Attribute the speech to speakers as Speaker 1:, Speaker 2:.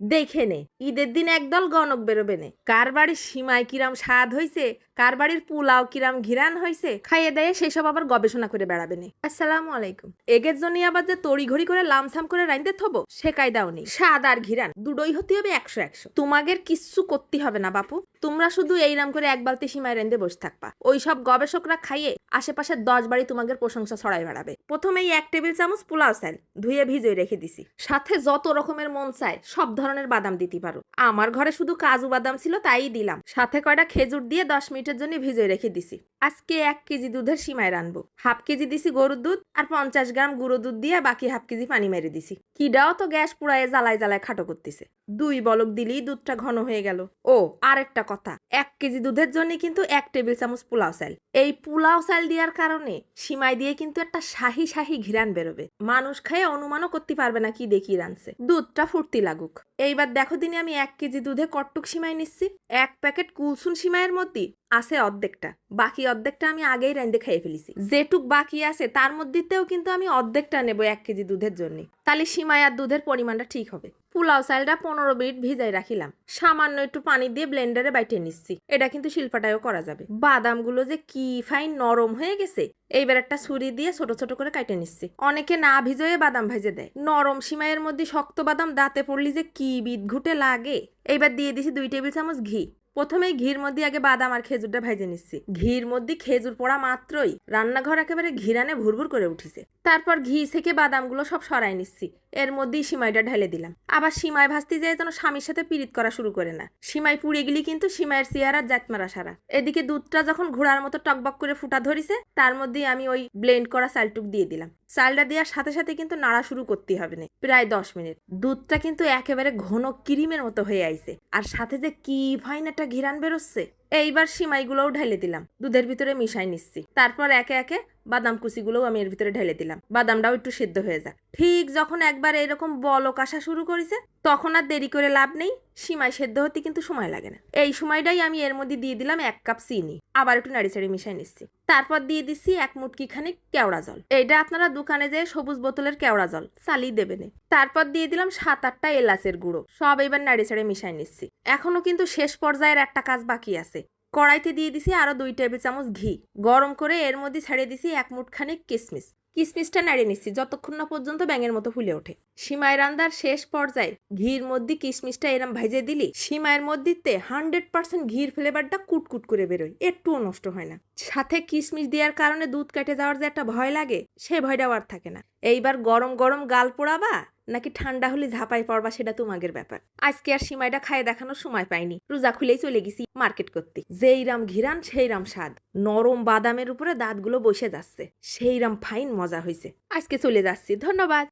Speaker 1: দেখে নে, ঈদের দিন একদল গণক বেরোবে নে। কার বাড়ির সীমায় কিরাম স্বাদ হইছে, কার বাড়ির পোলাও কিরাম ঘিরান হইছে, খাইয়ে দেয়ে সেসব আবার গবেষণা করে বেড়াবে নে। আসসালামু আলাইকুম। এগের জন্য আবার যে তড়ি ঘড়ি করে লামসাম করে রাইন্দে থবো, সে কায়দাও নেই। স্বাদ আর ঘিরান, দুটোই হতে হবে একশো একশো। তোমাদের কিচ্ছু করতে হবে না বাপু। তোমরা শুধু এই এইরাম করে এক বালতি সীমায় রেন্দে বসে থাকবা। ওই সব গবেষকরা খাইয়ে আশেপাশে দশ বাড়ি তোমাদের প্রশংসা ছড়াই বেড়াবে। প্রথমেই এক টেবিল চামচ পোলাও চাল ধুয়ে ভিজে রেখে দিছি। সাথে যত রকমের মন চায়, সব ধরনের বাদাম দিতে পারো। আমার ঘরে শুধু কাজু বাদাম ছিল, তাই দিলাম। সাথে কয়টা খেজুর দিয়ে দশ মিনিটের জন্য ভিজে রেখে দিছি। আজকে এক কেজি দুধের সীমায় রানবো হাফ কেজি দিছি গরুর দুধ আর পঞ্চাশ গ্রাম গুঁড়ো দুধ দিয়ে বাকি হাফ কেজি পানি মেরে দিছি। কিডাও তো গ্যাস পুড়ায় জ্বালায় জ্বালায় খাটো করতেছে। দুই বলক দিলেই দুধটা ঘন হয়ে গেল। ও, আরেকটা কথা। এক কেজি দুধের জন্য কিন্তু এক টেবিল চামচ পোলাও চাল। এই পোলাও চাল দেওয়ার কারণে সিমাই দিয়ে কিন্তু একটা শাহি শাহি ঘিরান বেরোবে। মানুষ খেয়ে অনুমানও করতে পারবে না কি দেখি রানছে দুধটা ফুর্তি লাগুক। এইবার দেখো দিনে আমি এক কেজি দুধে কট্টুক সিমাই নিচ্ছি। এক প্যাকেট কুলসুন সিমাইয়ের মধ্যে আছে অর্ধেকটা। বাকি অর্ধেকটা আমি আগেই রেঁধে খেয়ে ফেলেছি। যেটুক বাকি আছে, তার মধ্যেতেও কিন্তু আমি অর্ধেকটা নেব এক কেজি দুধের জন্য। তাহলে সিমাই আর দুধের পরিমাণটা ঠিক হবে। পোলাও চালটা পনেরো মিনিট ভিজাই রাখিলাম। সামান্য একটু পানি দিয়ে ব্লেন্ডারে বাইটে নিচ্ছি। এটা কিন্তু শিল্পাটায়ও করা যাবে। বাদামগুলো যে কি ফাইন নরম হয়ে গেছে, এইবার একটা ছুরি দিয়ে ছোট ছোট করে কাটে নিচ্ছি। অনেকে না ভিজয়ে বাদাম ভেজে দেয়। নরম সিমাইয়ের মধ্যে শক্ত বাদাম দাঁতে পড়লি যে কি বিদঘুটে লাগে। এইবার দিয়ে দিছি দুই টেবিল চামচ ঘি। প্রথমেই ঘির মধ্যে আগে বাদাম আর খেজুরটা ভেজে নিচ্ছি। ঘির মধ্যে খেজুর পড়া মাত্রই রান্নাঘর একেবারে ঘিরানে ভুরভুর করে উঠিছে। তারপর ঘি থেকে বাদামগুলো সব সরাই নিচ্ছি। এর মধ্যেই সিমাইটা ঢেলে দিলাম। আবার সিমাই ভাজতে যেয়ে যেন স্বামীর সাথে পিরিত করা শুরু করে না। সিমাই পুড়ে গেলি কিন্তু সিমাইয়ের চেয়ার আর জাতমারা সারা। এদিকে দুধটা যখন ঘোড়ার মতো টকবক করে ফুটা ধরিছে, তার মধ্যেই আমি ওই ব্লেন্ড করা চালটুক দিয়ে দিলাম। চালটা দেওয়ার সাথে সাথে কিন্তু নাড়া শুরু করতে হবে না। প্রায় দশ মিনিট। দুধটা কিন্তু একেবারে ঘন ক্রিমের মতো হয়ে আইছে। আর সাথে যে কি ভাইনাটা ঘিরান বেরোচ্ছে? এইবার সিমাইগুলোও ঢেলে দিলাম। দুধের ভিতরে মিশাই নিচ্ছি। তারপর একে একে বাদাম কুচিগুলোও আমি এর ভিতরে ঢেলে দিলাম। বাদামটাও একটু সিদ্ধ হয়ে যাক। ঠিক যখন একবার এরকম বলক আসা শুরু করেছে, তখন আর দেরি করে লাভ নেই। সিমাই সেদ্ধ হতে কিন্তু সময় লাগে না। এই সময়টাই আমি এর মধ্যে দিয়ে দিলাম এক কাপ চিনি। আবার একটু নাড়ি চাড়ি মিশাই নিচ্ছি। তারপর দিয়ে দিচ্ছি এক মুটকি খানিক কেওড়া জল। এইটা আপনারা দোকানে যেয়ে সবুজ বোতলের কেওড়া জল চালিয়ে দেবেন তারপর দিয়ে দিলাম সাত আটটা এলাচের গুঁড়ো। সব এবার নাড়ি চাড়ি মিশাই নিচ্ছি। এখনও কিন্তু শেষ পর্যায়ের একটা কাজ বাকি আছে। কড়াইতে দিয়ে দিছি আরও দুই টেবিল চামচ ঘি। গরম করে এর মধ্যে ছাড়িয়ে দিছি এক মুঠখানি কিসমিস। কিসমিসটা নাড়িয়ে নিচ্ছি, যতক্ষণ না পর্যন্ত ব্যাঙের মতো ফুলে ওঠে। সিমাই রান্দার শেষ পর্যায়ে ঘির মধ্যে কিসমিসটা এরম ভাইজে দিলি, সিমাইয়ের মধ্যে হান্ড্রেড পার্সেন্ট ঘির ফ্লেভারটা কুটকুট করে বেরোয়, একটুও নষ্ট হয় না। সাথে কিসমিস দেওয়ার কারণে দুধ কেটে যাওয়ার যে একটা ভয় লাগে, সে ভয়টাও আর থাকে না। এইবার গরম গরম গাল পোড়াবা নাকি ঠান্ডা হলে ঝাঁপাই পড়বা সেটা তোমাদের ব্যাপার। আজকে আর সিমাইটা খায় দেখানোর সময় পাইনি। রোজা খুলেই চলে গেছি মার্কেট করতে। যেই রাম ঘিরান, সেই রাম স্বাদ। নরম বাদামের উপরে দাঁতগুলো বসে যাচ্ছে। সেই রাম ফাইন মজা হয়েছে আজকে চলে যাচ্ছি। ধন্যবাদ।